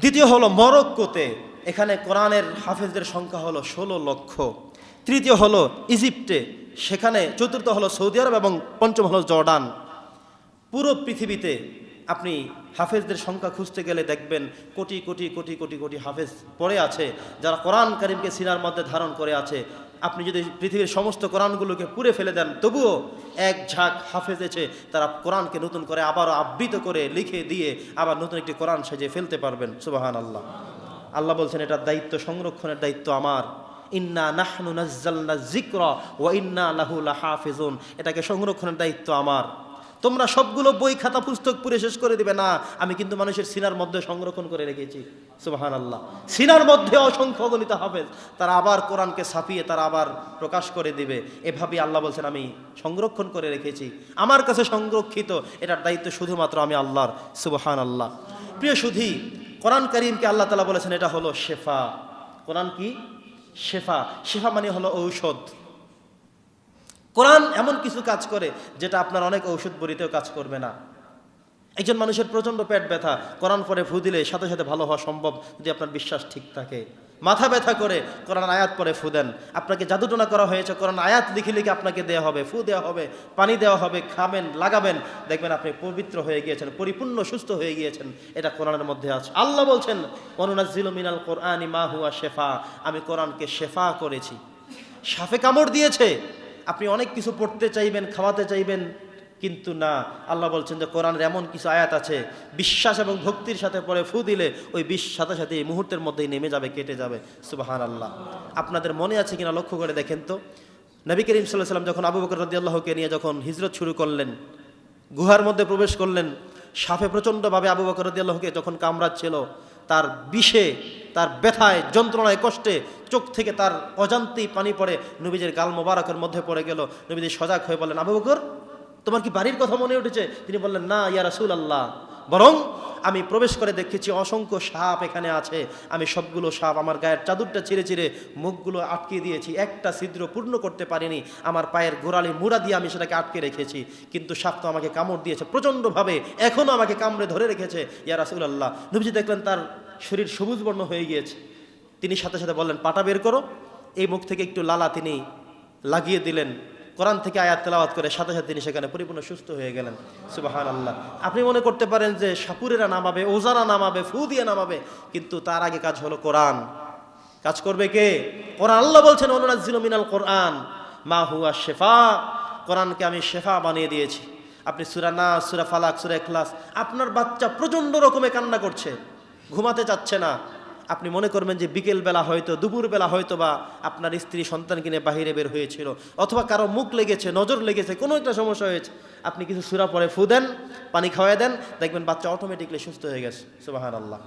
দ্বিতীয় হলো মরক্কোতে, এখানে কোরআনের হাফেজদের সংখ্যা হলো ষোলো লক্ষ। তৃতীয় হলো ইজিপ্টে, সেখানে চতুর্থ হলো সৌদি আরব এবং পঞ্চম হলো জর্ডান। পুরো পৃথিবীতে আপনি হাফেজদের সংখ্যা খুঁজতে গেলে দেখবেন কোটি কোটি কোটি কোটি কোটি হাফেজ পড়ে আছে, যারা কোরআন করিমকে সিনার মধ্যে ধারণ করে আছে। আপনি যদি পৃথিবীর সমস্ত কোরআনগুলোকে পুড়ে ফেলে দেন, তবুও এক ঝাঁক হাফেজ এসে তারা কোরআনকে নতুন করে আবারও আবৃত করে লিখে দিয়ে আবার নতুন একটি কোরআন সেজে ফেলতে পারবেন। সুবাহান আল্লাহ আল্লাহ বলছেন, এটার দায়িত্ব, সংরক্ষণের দায়িত্ব আমার। ইন্না নাহনু নাজ্জালনা জিক্র ও ইন্না লাহু হাফেজুন এটাকে সংরক্ষণের দায়িত্ব আমার। তোমরা সবগুলো বই খাতা পুস্তক পুরে শেষ করে দিবে। না, আমি কিন্তু মানুষের সিনার মধ্যে সংরক্ষণ করে রেখেছি। সুবাহান আল্লাহ সিনার মধ্যে অসংখ্য গণিত হাফেজ, তারা আবার কোরআনকে ছাপিয়ে তারা আবার প্রকাশ করে দিবে। এভাবে আল্লাহ বলছেন, আমি সংরক্ষণ করে রেখেছি। আমার কাছে সংরক্ষিত, এটার দায়িত্ব শুধুমাত্র আমি আল্লাহর। সুবহান আল্লাহ প্রিয় সুধী, কোরআন করিমকে আল্লাহ তালা বলেছেন, এটা হলো শেফা। কোরআন কি? শেফা। শেফা মানে হলো ঔষধ। কোরআন এমন কিছু কাজ করে যেটা আপনার অনেক ঔষধ বড়িতেও কাজ করবে না। একজন মানুষের প্রচণ্ড পেট ব্যথা, কোরআন পরে ফু দিলে সাথে সাথে ভালো হওয়া সম্ভব যদি আপনার বিশ্বাস ঠিক থাকে। মাথা ব্যথা করে কোরআন আয়াত পরে ফু দেন। আপনাকে জাদুটনা করা হয়েছে, কোরআন আয়াত লিখে লিখে আপনাকে দেওয়া হবে ফু দেওয়া হবে, পানি দেওয়া হবে, খাবেন, লাগাবেন। দেখবেন আপনি পবিত্র হয়ে গিয়েছেন, পরিপূর্ণ সুস্থ হয়ে গিয়েছেন। এটা কোরআনের মধ্যে আছে। আল্লাহ বলছেন অনুনাজিল মিনাল কোরআন মা হুয়া শেফা। আমি কোরআনকে শেফা করেছি। সাফে কামড় দিয়েছে। আপনি অনেক কিছু পড়তে চাইবেন, খাওয়াতে চাইবেন, কিন্তু না। আল্লাহ বলছেন যে, কোরআনের এমন কিছু আয়াত আছে, বিশ্বাস এবং ভক্তির সাথে পরে ফু দিলে ওই বিশ সাথে সাথে এই মুহূর্তের মধ্যেই নেমে যাবে, কেটে যাবে। সুবাহান আল্লাহ আপনাদের মনে আছে কিনা লক্ষ্য করে দেখেন তো? নবী করিম সাল্লাহ সাল্লাম যখন আবু বকর রদি আল্লাহকে নিয়ে যখন হিজরত শুরু করলেন, গুহার মধ্যে প্রবেশ করলেন, সাফে প্রচণ্ডভাবে আবু বকর রদি আল্লাহকে যখন কামড়াচ্ছিল, তার বিষে তার ব্যথায়, যন্ত্রণায় কষ্টে চোখ থেকে তার অজান্তেই পানি পড়ে নবীজের গাল মোবারকের মধ্যে পড়ে গেল। নবীজি সজাগ হয়ে বললেন, আবু বকর, তোমার কি বাড়ির কথা মনে উঠেছে? তিনি বললেন, না, ইয়া রাসুল আল্লাহ বরং আমি প্রবেশ করে দেখেছি অসংখ্য সাপ এখানে আছে। আমি সবগুলো সাপ আমার গায়ের চাদরটা চিরে চিরে মুখগুলো আটকে দিয়েছি। একটা ছিদ্র পূর্ণ করতে পারিনি। আমার পায়ের গোড়ালি মুড়া দিয়ে আমি সেটাকে আটকে রেখেছি। কিন্তু সাপ তো আমাকে কামড় দিয়েছে প্রচণ্ডভাবে। এখনও আমাকে কামড়ে ধরে রেখেছে। ইয়া রাসুল আল্লাহ নবীজি দেখলেন তার শরীর সবুজ বর্ণ হয়ে গিয়েছে। তিনি সাথে সাথে বললেন, পাটা বের করো। এই মুখ থেকে একটু লালা তিনি লাগিয়ে দিলেন। কোরআন থেকে আয়াত তেলাওয়াত করে সাথে সাথে তিনি সেখানে পরিপূর্ণ সুস্থ হয়ে গেলেন। সুবাহান আল্লাহ আপনি মনে করতে পারেন যে সাপুরেরা নামাবে, ওজারা নামাবে, ফু দিয়ে নামাবে, কিন্তু তার আগে কাজ হলো কোরআন। কাজ করবে কে? কোরআন আল্লাহ বলছেন অনুরাজিল মিনাল কোরআন, মা হুয়া শেফা। কোরআনকে আমি শেফা বানিয়ে দিয়েছি। আপনি সুরা না সুরা ফালাক, সুরা এখলাস আপনার বাচ্চা প্রচণ্ড রকমে কান্না করছে, ঘুমাতে চাচ্ছে না। আপনি মনে করবেন যে বিকেল বেলা হয়তো দুপুরবেলা হয়তো বা আপনার স্ত্রী সন্তান কিনে বাহিরে বের হয়েছিল। অথবা কারও মুখ লেগেছে, নজর লেগেছে, কোনো একটা সমস্যা হয়েছে। আপনি কিছু সুরা পরে ফু দেন, পানি খাওয়াই দেন, দেখবেন বাচ্চা অটোমেটিকলি সুস্থ হয়ে গেছে। সুবাহ আল্লাহ